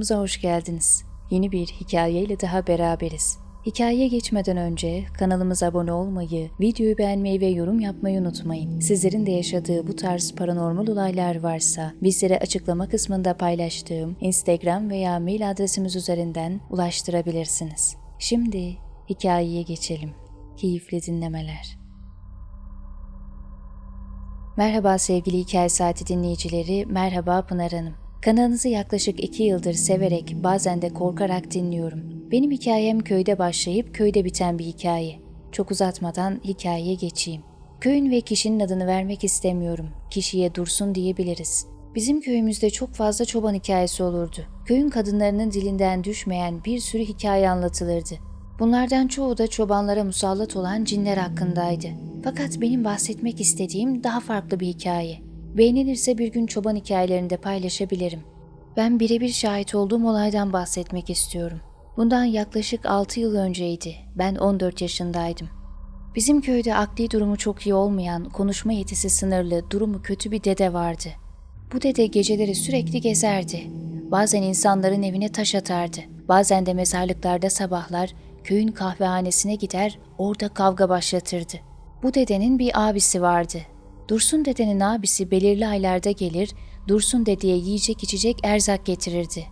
Kanalımıza hoş geldiniz. Yeni bir hikayeyle daha beraberiz. Hikayeye geçmeden önce kanalımıza abone olmayı, videoyu beğenmeyi ve yorum yapmayı unutmayın. Sizlerin de yaşadığı bu tarz paranormal olaylar varsa bizlere açıklama kısmında paylaştığım Instagram veya mail adresimiz üzerinden ulaştırabilirsiniz. Şimdi hikayeye geçelim. Keyifli dinlemeler. Merhaba sevgili Hikaye Saati dinleyicileri, merhaba Pınar Hanım. Kanalınızı yaklaşık iki yıldır severek, bazen de korkarak dinliyorum. Benim hikayem köyde başlayıp köyde biten bir hikaye. Çok uzatmadan hikayeye geçeyim. Köyün ve kişinin adını vermek istemiyorum. Kişiye Dursun diyebiliriz. Bizim köyümüzde çok fazla çoban hikayesi olurdu. Köyün kadınlarının dilinden düşmeyen bir sürü hikaye anlatılırdı. Bunlardan çoğu da çobanlara musallat olan cinler hakkındaydı. Fakat benim bahsetmek istediğim daha farklı bir hikaye. Beğenilirse bir gün çoban hikayelerini de paylaşabilirim. Ben birebir şahit olduğum olaydan bahsetmek istiyorum. Bundan yaklaşık 6 yıl önceydi. Ben 14 yaşındaydım. Bizim köyde akli durumu çok iyi olmayan, konuşma yetisi sınırlı, durumu kötü bir dede vardı. Bu dede geceleri sürekli gezerdi. Bazen insanların evine taş atardı. Bazen de mezarlıklarda sabahlar köyün kahvehanesine gider, orada kavga başlatırdı. Bu dedenin bir abisi vardı. Dursun dedenin abisi belirli aylarda gelir, Dursun dedeye yiyecek içecek erzak getirirdi.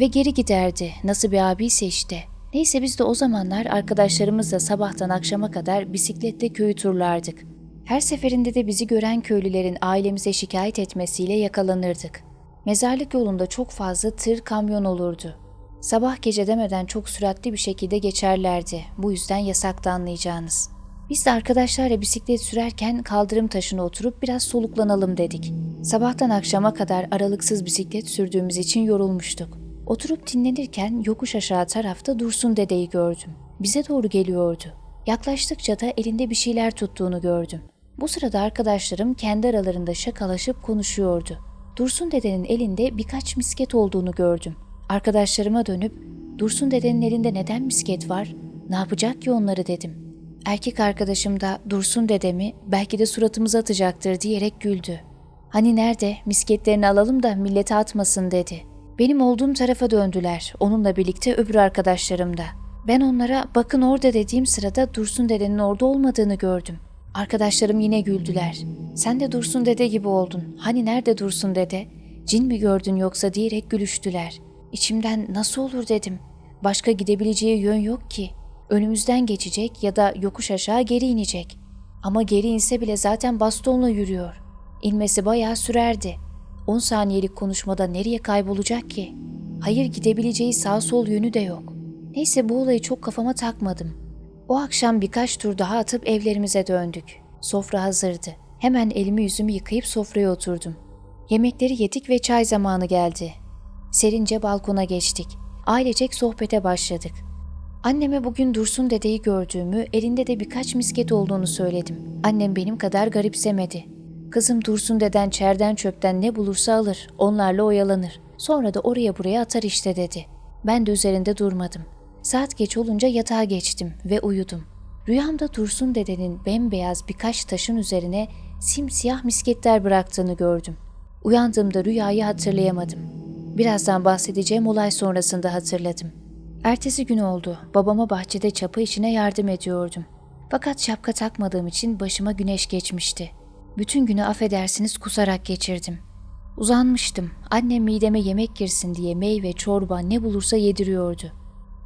Ve geri giderdi, nasıl bir abiyse işte. Neyse biz de o zamanlar arkadaşlarımızla sabahtan akşama kadar bisikletle köyü turlardık. Her seferinde de bizi gören köylülerin ailemize şikayet etmesiyle yakalanırdık. Mezarlık yolunda çok fazla tır kamyon olurdu. Sabah gece demeden çok süratli bir şekilde geçerlerdi. Bu yüzden yasakta anlayacağınız. Biz de arkadaşlarla bisiklet sürerken kaldırım taşına oturup biraz soluklanalım dedik. Sabahtan akşama kadar aralıksız bisiklet sürdüğümüz için yorulmuştuk. Oturup dinlenirken yokuş aşağı tarafta Dursun dedeyi gördüm. Bize doğru geliyordu. Yaklaştıkça da elinde bir şeyler tuttuğunu gördüm. Bu sırada arkadaşlarım kendi aralarında şakalaşıp konuşuyordu. Dursun dedenin elinde birkaç misket olduğunu gördüm. Arkadaşlarıma dönüp Dursun dedenin elinde neden misket var? Ne yapacak ki onları dedim. Erkek arkadaşım da Dursun dedemi belki de suratımıza atacaktır diyerek güldü. Hani nerede misketlerini alalım da millete atmasın dedi. Benim olduğum tarafa döndüler. Onunla birlikte öbür arkadaşlarım da. Ben onlara bakın orada dediğim sırada Dursun dedenin orada olmadığını gördüm. Arkadaşlarım yine güldüler. Sen de Dursun dede gibi oldun. Hani nerede Dursun dede? Cin mi gördün yoksa diyerek gülüştüler. İçimden nasıl olur dedim. Başka gidebileceği yön yok ki. Önümüzden geçecek ya da yokuş aşağı geri inecek. Ama geri inse bile zaten bastonla yürüyor. İnmesi bayağı sürerdi. 10 saniyelik konuşmada nereye kaybolacak ki? Hayır gidebileceği sağ sol yönü de yok. Neyse bu olayı çok kafama takmadım. O akşam birkaç tur daha atıp evlerimize döndük. Sofra hazırdı. Hemen elimi yüzümü yıkayıp sofraya oturdum. Yemekleri yedik ve çay zamanı geldi. Serince balkona geçtik. Ailecek sohbete başladık. Anneme bugün Dursun dedeyi gördüğümü, elinde de birkaç misket olduğunu söyledim. Annem benim kadar garipsemedi. Kızım Dursun deden çerden çöpten ne bulursa alır, onlarla oyalanır. Sonra da oraya buraya atar işte dedi. Ben de üzerinde durmadım. Saat geç olunca yatağa geçtim ve uyudum. Rüyamda Dursun dedenin bembeyaz birkaç taşın üzerine simsiyah misketler bıraktığını gördüm. Uyandığımda rüyayı hatırlayamadım. Birazdan bahsedeceğim olay sonrasında hatırladım. Ertesi gün oldu. Babama bahçede çapa içine yardım ediyordum. Fakat şapka takmadığım için başıma güneş geçmişti. Bütün günü affedersiniz kusarak geçirdim. Uzanmıştım. Annem mideme yemek girsin diye meyve, çorba ne bulursa yediriyordu.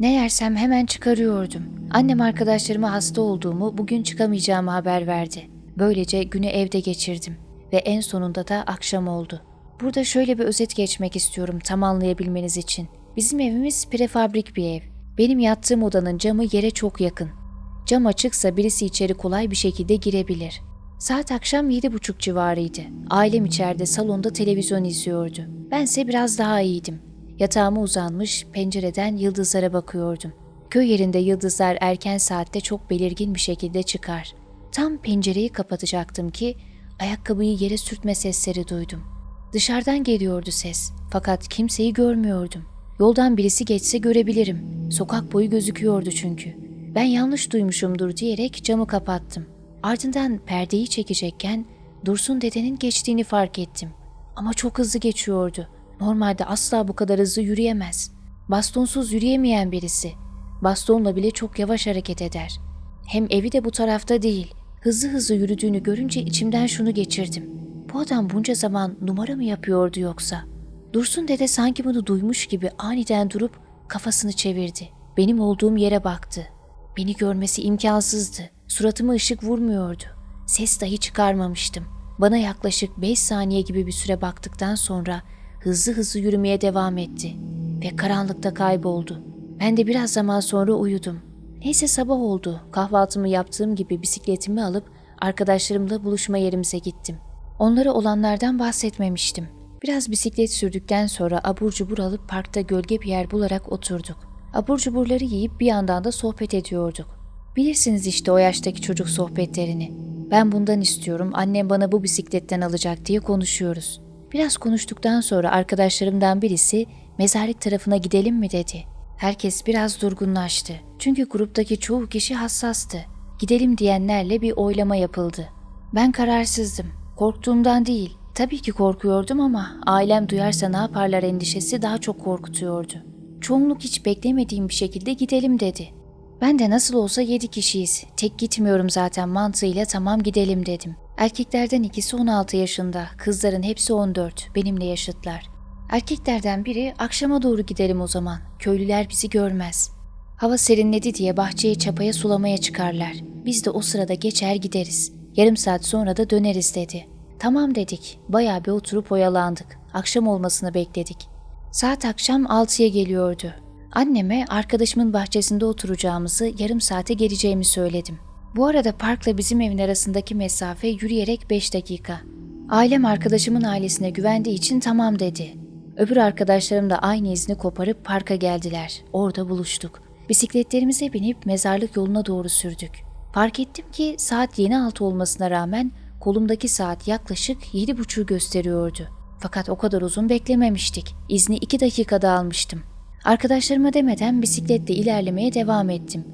Ne yersem hemen çıkarıyordum. Annem arkadaşlarıma hasta olduğumu, bugün çıkamayacağımı haber verdi. Böylece günü evde geçirdim ve en sonunda da akşam oldu. Burada şöyle bir özet geçmek istiyorum tam anlayabilmeniz için. Bizim evimiz prefabrik bir ev. Benim yattığım odanın camı yere çok yakın. Cam açıksa birisi içeri kolay bir şekilde girebilir. Saat akşam yedi buçuk civarıydı. Ailem içeride salonda televizyon izliyordu. Bense biraz daha iyiydim. Yatağıma uzanmış, pencereden yıldızlara bakıyordum. Köy yerinde yıldızlar erken saatte çok belirgin bir şekilde çıkar. Tam pencereyi kapatacaktım ki ayakkabıyı yere sürtme sesleri duydum. Dışarıdan geliyordu ses fakat kimseyi görmüyordum. Yoldan birisi geçse görebilirim. Sokak boyu gözüküyordu çünkü. Ben yanlış duymuşumdur diyerek camı kapattım. Ardından perdeyi çekecekken Dursun dedenin geçtiğini fark ettim. Ama çok hızlı geçiyordu. Normalde asla bu kadar hızlı yürüyemez. Bastonsuz yürüyemeyen birisi. Bastonla bile çok yavaş hareket eder. Hem evi de bu tarafta değil. Hızlı hızlı yürüdüğünü görünce içimden şunu geçirdim. Bu adam bunca zaman numara mı yapıyordu yoksa? Dursun dede sanki bunu duymuş gibi aniden durup kafasını çevirdi. Benim olduğum yere baktı. Beni görmesi imkansızdı. Suratıma ışık vurmuyordu. Ses dahi çıkarmamıştım. Bana yaklaşık 5 saniye gibi bir süre baktıktan sonra hızlı hızlı yürümeye devam etti ve karanlıkta kayboldu. Ben de biraz zaman sonra uyudum. Neyse sabah oldu. Kahvaltımı yaptığım gibi bisikletimi alıp arkadaşlarımla buluşma yerimize gittim. Onlara olanlardan bahsetmemiştim. Biraz bisiklet sürdükten sonra abur cubur alıp parkta gölge bir yer bularak oturduk. Abur cuburları yiyip bir yandan da sohbet ediyorduk. Bilirsiniz işte o yaştaki çocuk sohbetlerini. Ben bundan istiyorum, annem bana bu bisikletten alacak diye konuşuyoruz. Biraz konuştuktan sonra arkadaşlarımdan birisi mezarlık tarafına gidelim mi dedi. Herkes biraz durgunlaştı. Çünkü gruptaki çoğu kişi hassastı. Gidelim diyenlerle bir oylama yapıldı. Ben kararsızdım. Korktuğumdan değil. Tabii ki korkuyordum ama ailem duyarsa ne yaparlar endişesi daha çok korkutuyordu. Çoğunluk hiç beklemediğim bir şekilde gidelim dedi. Ben de nasıl olsa yedi kişiyiz. Tek gitmiyorum zaten mantığıyla tamam gidelim dedim. Erkeklerden ikisi 16 yaşında, kızların hepsi 14, benimle yaşıtlar. Erkeklerden biri akşama doğru gidelim o zaman, köylüler bizi görmez. Hava serinledi diye bahçeye çapaya sulamaya çıkarlar. Biz de o sırada geçer gideriz. Yarım saat sonra da döneriz dedi. Tamam dedik, bayağı bir oturup oyalandık. Akşam olmasını bekledik. Saat akşam 6'ya geliyordu. Anneme arkadaşımın bahçesinde oturacağımızı, yarım saate geleceğimi söyledim. Bu arada parkla bizim evin arasındaki mesafe yürüyerek 5 dakika. Ailem arkadaşımın ailesine güvendiği için tamam dedi. Öbür arkadaşlarım da aynı izni koparıp parka geldiler. Orada buluştuk. Bisikletlerimize binip mezarlık yoluna doğru sürdük. Fark ettim ki saat yeni altı olmasına rağmen kolumdaki saat yaklaşık yedi buçuğu gösteriyordu. Fakat o kadar uzun beklememiştik. İzni iki dakikada almıştım. Arkadaşlarıma demeden bisikletle ilerlemeye devam ettim.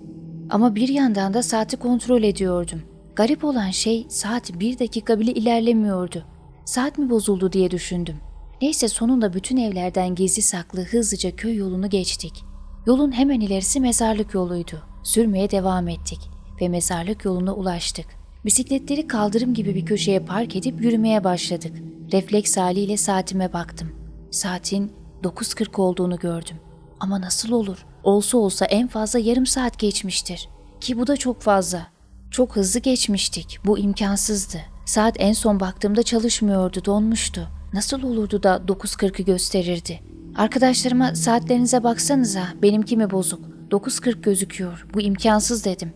Ama bir yandan da saati kontrol ediyordum. Garip olan şey saat bir dakika bile ilerlemiyordu. Saat mi bozuldu diye düşündüm. Neyse sonunda bütün evlerden gizli saklı hızlıca köy yolunu geçtik. Yolun hemen ilerisi mezarlık yoluydu. Sürmeye devam ettik ve mezarlık yoluna ulaştık. Bisikletleri kaldırım gibi bir köşeye park edip yürümeye başladık. Refleks haliyle saatime baktım. Saatin 9.40 olduğunu gördüm. Ama nasıl olur? Olsa olsa en fazla yarım saat geçmiştir. Ki bu da çok fazla. Çok hızlı geçmiştik. Bu imkansızdı. Saat en son baktığımda çalışmıyordu, donmuştu. Nasıl olurdu da 9.40'ı gösterirdi? Arkadaşlarıma saatlerinize baksanıza, benimki mi bozuk? 9.40 gözüküyor. Bu imkansız dedim.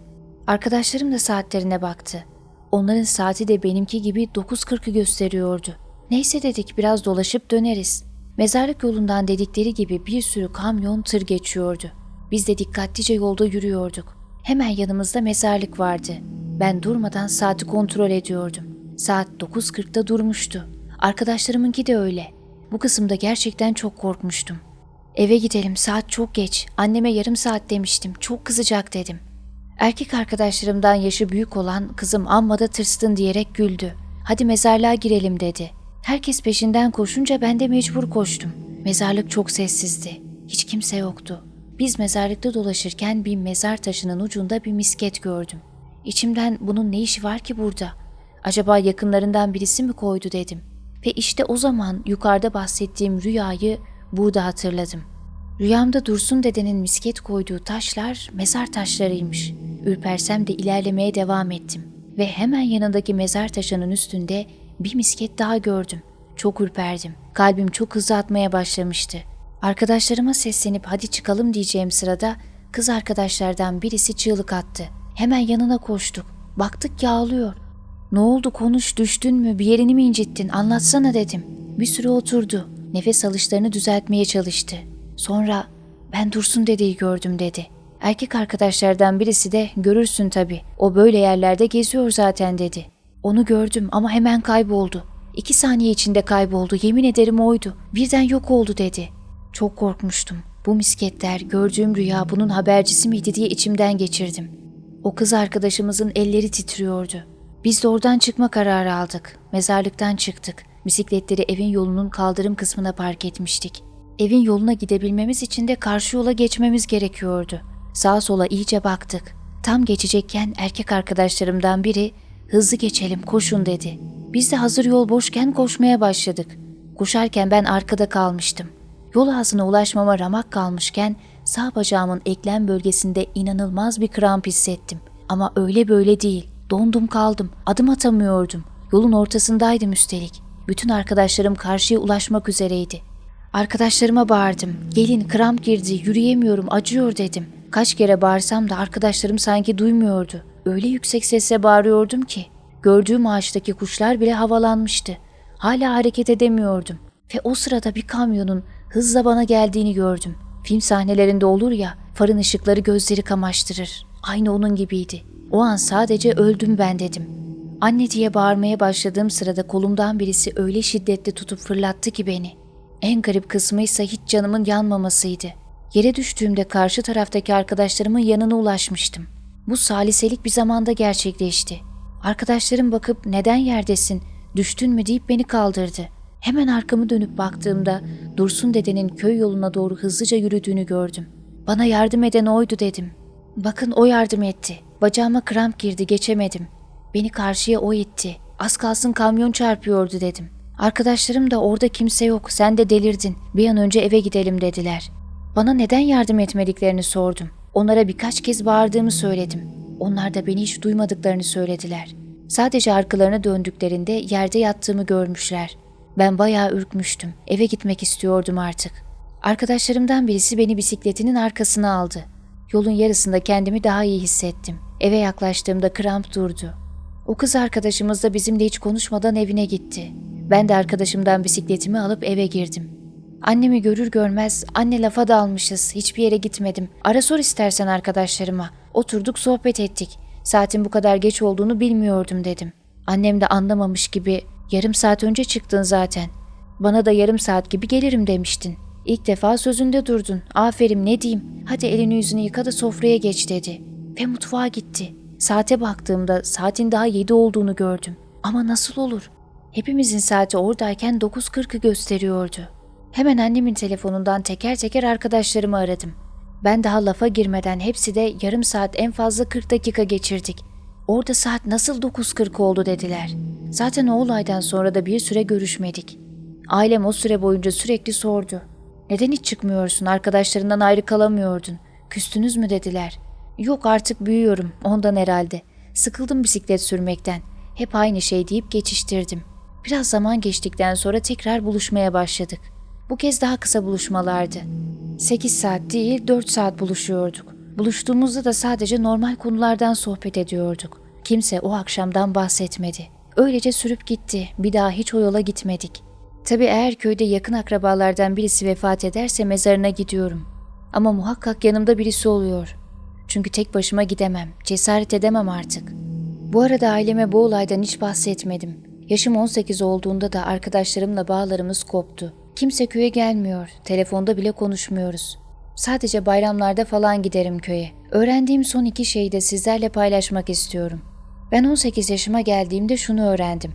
Arkadaşlarım da saatlerine baktı. Onların saati de benimki gibi 9.40'ı gösteriyordu. Neyse dedik biraz dolaşıp döneriz. Mezarlık yolundan dedikleri gibi bir sürü kamyon tır geçiyordu. Biz de dikkatlice yolda yürüyorduk. Hemen yanımızda mezarlık vardı. Ben durmadan saati kontrol ediyordum. Saat 9.40'da durmuştu. Arkadaşlarımınki de öyle. Bu kısımda gerçekten çok korkmuştum. Eve gidelim saat çok geç. Anneme yarım saat demiştim. Çok kızacak dedim. Erkek arkadaşlarımdan yaşı büyük olan kızım amma da tırstın diyerek güldü. Hadi mezarlığa girelim dedi. Herkes peşinden koşunca ben de mecbur koştum. Mezarlık çok sessizdi. Hiç kimse yoktu. Biz mezarlıkta dolaşırken bir mezar taşının ucunda bir misket gördüm. İçimden bunun ne işi var ki burada? Acaba yakınlarından birisi mi koydu dedim. Ve işte o zaman yukarıda bahsettiğim rüyayı burada hatırladım. Rüyamda Dursun dedenin misket koyduğu taşlar mezar taşlarıymış. Ürpersem de ilerlemeye devam ettim. Ve hemen yanındaki mezar taşının üstünde bir misket daha gördüm. Çok ürperdim. Kalbim çok hızlı atmaya başlamıştı. Arkadaşlarıma seslenip hadi çıkalım diyeceğim sırada kız arkadaşlardan birisi çığlık attı. Hemen yanına koştuk. Baktık ki ağlıyor. Ne oldu konuş düştün mü bir yerini mi incittin anlatsana dedim. Bir süre oturdu. Nefes alışlarını düzeltmeye çalıştı. Sonra ben Dursun dedeyi gördüm dedi. Erkek arkadaşlardan birisi de görürsün tabii. O böyle yerlerde geziyor zaten dedi. Onu gördüm ama hemen kayboldu. İki saniye içinde kayboldu. Yemin ederim oydu. Birden yok oldu dedi. Çok korkmuştum. Bu misketler, gördüğüm rüya bunun habercisi miydi diye içimden geçirdim. O kız arkadaşımızın elleri titriyordu. Biz de oradan çıkma kararı aldık. Mezarlıktan çıktık. Bisikletleri evin yolunun kaldırım kısmına park etmiştik. Evin yoluna gidebilmemiz için de karşı yola geçmemiz gerekiyordu. Sağa sola iyice baktık. Tam geçecekken erkek arkadaşlarımdan biri hızlı geçelim koşun dedi. Biz de hazır yol boşken koşmaya başladık. Koşarken ben arkada kalmıştım. Yol ağzına ulaşmama ramak kalmışken sağ bacağımın eklem bölgesinde inanılmaz bir kramp hissettim. Ama öyle böyle değil. Dondum kaldım. Adım atamıyordum. Yolun ortasındaydım üstelik. Bütün arkadaşlarım karşıya ulaşmak üzereydi. Arkadaşlarıma bağırdım. Gelin kramp girdi, yürüyemiyorum, acıyor dedim. Kaç kere bağırsam da arkadaşlarım sanki duymuyordu. Öyle yüksek sesle bağırıyordum ki. Gördüğüm ağaçtaki kuşlar bile havalanmıştı. Hala hareket edemiyordum. Ve o sırada bir kamyonun hızla bana geldiğini gördüm. Film sahnelerinde olur ya, farın ışıkları gözleri kamaştırır. Aynı onun gibiydi. O an sadece öldüm ben dedim. Anne diye bağırmaya başladığım sırada kolumdan birisi öyle şiddetli tutup fırlattı ki beni. En garip kısmı ise hiç canımın yanmamasıydı. Yere düştüğümde karşı taraftaki arkadaşlarımın yanına ulaşmıştım. Bu saliselik bir zamanda gerçekleşti. Arkadaşlarım bakıp neden yerdesin, düştün mü deyip beni kaldırdı. Hemen arkamı dönüp baktığımda Dursun dedenin köy yoluna doğru hızlıca yürüdüğünü gördüm. Bana yardım eden oydu dedim. Bakın o yardım etti. Bacağıma kramp girdi geçemedim. Beni karşıya o itti. Az kalsın kamyon çarpıyordu dedim. Arkadaşlarım da orada kimse yok sen de delirdin. Bir an önce eve gidelim dediler. Bana neden yardım etmediklerini sordum. Onlara birkaç kez bağırdığımı söyledim. Onlar da beni hiç duymadıklarını söylediler. Sadece arkalarına döndüklerinde yerde yattığımı görmüşler. Ben bayağı ürkmüştüm. Eve gitmek istiyordum artık. Arkadaşlarımdan birisi beni bisikletinin arkasına aldı. Yolun yarısında kendimi daha iyi hissettim. Eve yaklaştığımda kramp durdu. O kız arkadaşımız da bizimle hiç konuşmadan evine gitti. Ben de arkadaşımdan bisikletimi alıp eve girdim. Annemi görür görmez anne lafa dalmışız hiçbir yere gitmedim. Ara sor istersen arkadaşlarıma. Oturduk sohbet ettik. Saatin bu kadar geç olduğunu bilmiyordum dedim. Annem de anlamamış gibi yarım saat önce çıktın zaten. Bana da yarım saat gibi gelirim demiştin. İlk defa sözünde durdun. Aferin ne diyeyim. Hadi elini yüzünü yıka da sofraya geç dedi. Ve mutfağa gitti. Saate baktığımda saatin daha yedi olduğunu gördüm. Ama nasıl olur? Hepimizin saati oradayken 9.40'ı gösteriyordu. Hemen annemin telefonundan teker teker arkadaşlarımı aradım. Ben daha lafa girmeden hepsi de yarım saat en fazla 40 dakika geçirdik. Orada saat nasıl 9.40 oldu dediler. Zaten o olaydan sonra da bir süre görüşmedik. Ailem o süre boyunca sürekli sordu. Neden hiç çıkmıyorsun, arkadaşlarından ayrı kalamıyordun? Küstünüz mü dediler. Yok artık büyüyorum, ondan herhalde. Sıkıldım bisiklet sürmekten. Hep aynı şey deyip geçiştirdim. Biraz zaman geçtikten sonra tekrar buluşmaya başladık. Bu kez daha kısa buluşmalardı. 8 saat değil 4 saat buluşuyorduk. Buluştuğumuzda da sadece normal konulardan sohbet ediyorduk. Kimse o akşamdan bahsetmedi. Öylece sürüp gitti. Bir daha hiç o yola gitmedik. Tabii eğer köyde yakın akrabalardan birisi vefat ederse mezarına gidiyorum. Ama muhakkak yanımda birisi oluyor. Çünkü tek başıma gidemem, cesaret edemem artık. Bu arada aileme bu olaydan hiç bahsetmedim. Yaşım 18 olduğunda da arkadaşlarımla bağlarımız koptu. Kimse köye gelmiyor, telefonda bile konuşmuyoruz. Sadece bayramlarda falan giderim köye. Öğrendiğim son iki şeyi de sizlerle paylaşmak istiyorum. Ben 18 yaşıma geldiğimde şunu öğrendim.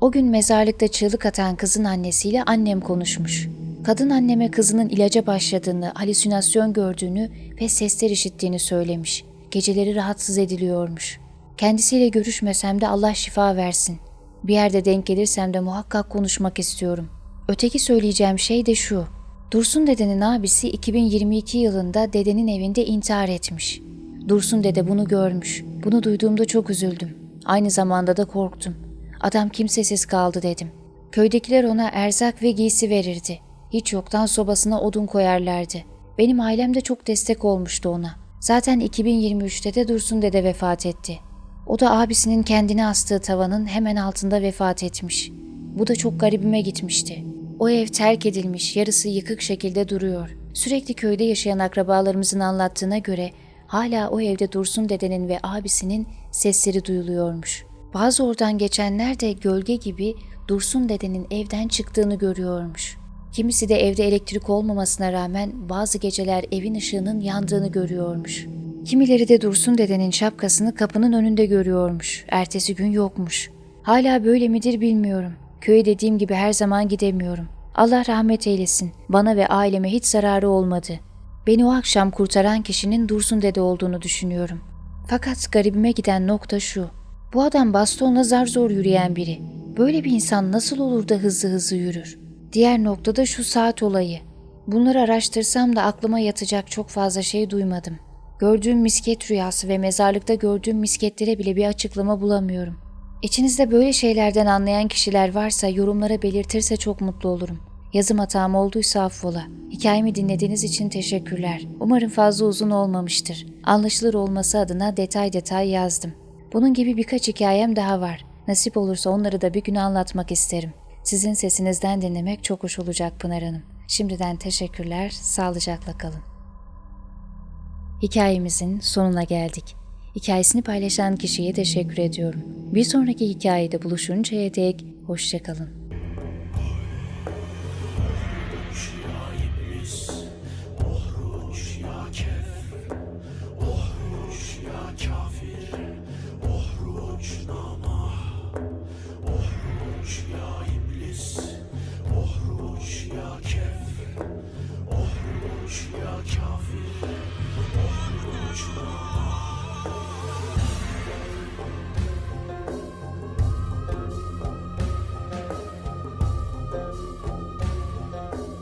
O gün mezarlıkta çığlık atan kızın annesiyle annem konuşmuş. Kadın anneme kızının ilaca başladığını, halüsinasyon gördüğünü ve sesler işittiğini söylemiş. Geceleri rahatsız ediliyormuş. Kendisiyle görüşmesem de Allah şifa versin. Bir yerde denk gelirsem de muhakkak konuşmak istiyorum. Öteki söyleyeceğim şey de şu. Dursun dedenin abisi 2022 yılında dedenin evinde intihar etmiş. Dursun dede bunu görmüş. Bunu duyduğumda çok üzüldüm. Aynı zamanda da korktum. Adam kimsesiz kaldı dedim. Köydekiler ona erzak ve giysi verirdi. Hiç yoktan sobasına odun koyarlardı. Benim ailem de çok destek olmuştu ona. Zaten 2023'te de Dursun dede vefat etti. O da abisinin kendini astığı tavanın hemen altında vefat etmiş. Bu da çok garibime gitmişti. O ev terk edilmiş, yarısı yıkık şekilde duruyor. Sürekli köyde yaşayan akrabalarımızın anlattığına göre hala o evde Dursun dedenin ve abisinin sesleri duyuluyormuş. Bazı oradan geçenler de gölge gibi Dursun dedenin evden çıktığını görüyormuş. Kimisi de evde elektrik olmamasına rağmen bazı geceler evin ışığının yandığını görüyormuş. Kimileri de Dursun dedenin şapkasını kapının önünde görüyormuş. Ertesi gün yokmuş. Hala böyle midir bilmiyorum. Köye dediğim gibi her zaman gidemiyorum. Allah rahmet eylesin. Bana ve aileme hiç zararı olmadı. Beni o akşam kurtaran kişinin Dursun dede olduğunu düşünüyorum. Fakat garibime giden nokta şu. Bu adam bastonla zar zor yürüyen biri. Böyle bir insan nasıl olur da hızlı hızlı yürür? Diğer noktada şu saat olayı. Bunları araştırsam da aklıma yatacak çok fazla şey duymadım. Gördüğüm misket rüyası ve mezarlıkta gördüğüm misketlere bile bir açıklama bulamıyorum. İçinizde böyle şeylerden anlayan kişiler varsa yorumlara belirtirse çok mutlu olurum. Yazım hatam olduysa affola. Hikayemi dinlediğiniz için teşekkürler. Umarım fazla uzun olmamıştır. Anlaşılır olması adına detay detay yazdım. Bunun gibi birkaç hikayem daha var. Nasip olursa onları da bir gün anlatmak isterim. Sizin sesinizden dinlemek çok hoş olacak Pınar Hanım. Şimdiden teşekkürler, sağlıcakla kalın. Hikayemizin sonuna geldik. Hikayesini paylaşan kişiye teşekkür ediyorum. Bir sonraki hikayede buluşuncaya dek hoşçakalın.